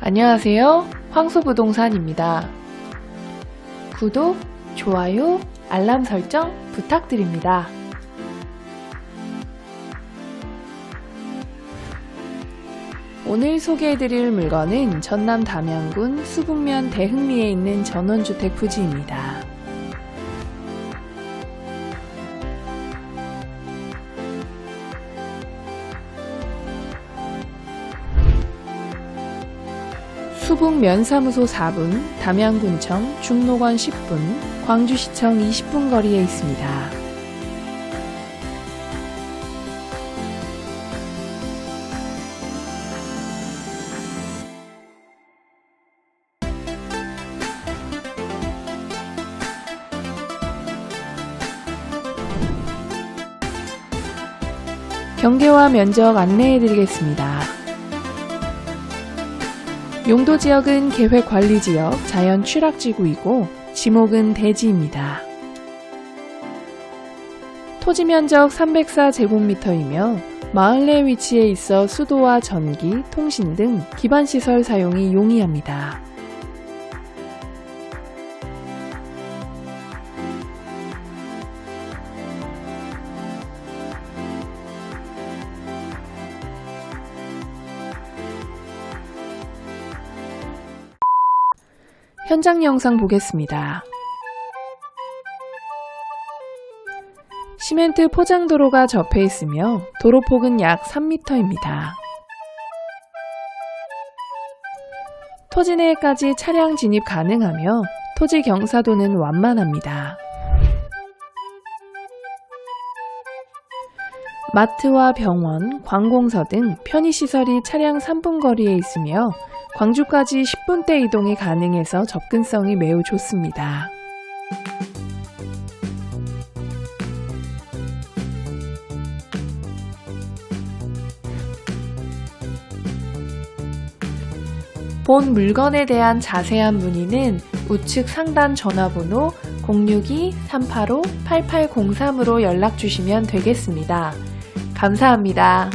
안녕하세요. 황소부동산입니다. 구독, 좋아요, 알람 설정 부탁드립니다. 오늘 소개해드릴 물건은 전남 담양군 수북면 대흥리에 있는 전원주택 부지입니다. 수북 면사무소 4분, 담양군청, 중록원 10분, 광주시청 20분 거리에 있습니다. 경계와 면적 안내해 드리겠습니다. 용도 지역은 계획 관리 지역 자연 취락 지구이고 지목은 대지입니다. 토지 면적 304 제곱미터이며 마을 내 위치해 있어 수도와 전기, 통신 등 기반 시설 사용이 용이합니다. 현장 영상 보겠습니다. 시멘트 포장도로가 접해 있으며 도로폭은 약 3m입니다. 토지 내에까지 차량 진입 가능하며 토지 경사도는 완만합니다. 마트와 병원, 관공서 등 편의시설이 차량 3분 거리에 있으며 광주까지 10분대 이동이 가능해서 접근성이 매우 좋습니다. 본 물건에 대한 자세한 문의는 우측 상단 전화번호 062-385-8803으로 연락 주시면 되겠습니다. 감사합니다.